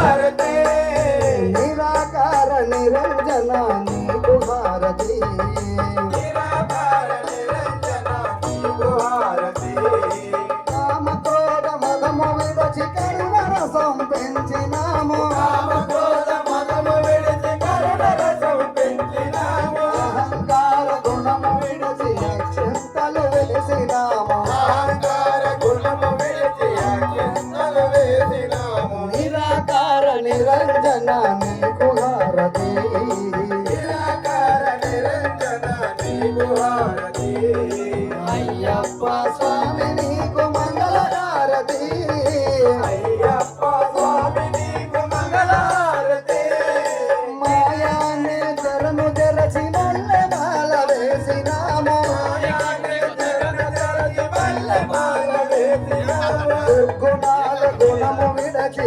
హారతి నిరాకార నిరంజన నీకు హారతి నిరంజన నీకు హారతి నిరాకార నిరంజన నీకు హారతి అయ్యప్ప స్వామి నీకు అయ్యప్ప స్వామి నీకు మంగళహారతి మాయాన్ని తెరచి వేసినాము గుణము విడచి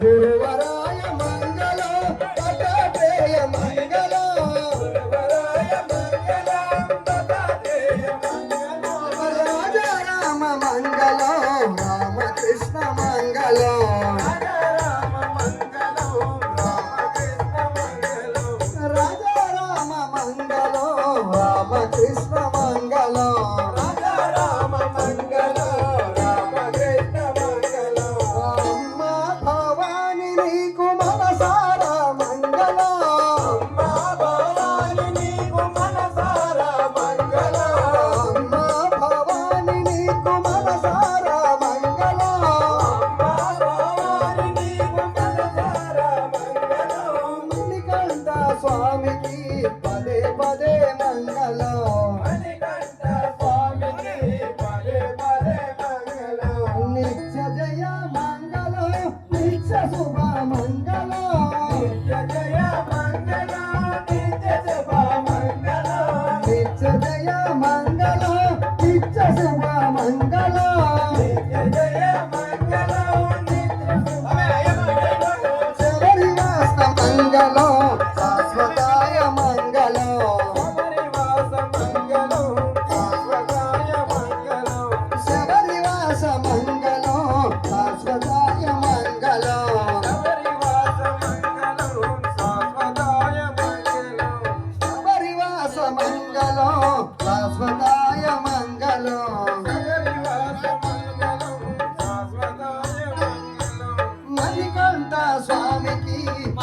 గురువరాయ మంగళం దత్తాత్రేయ మంగళం. రాజారామ మంగళం రామకృష్ణ రాజారామ రామకృష్ణ మంగళ నిత్య జయ మంగళం. నిత్య శుభ మంగళ.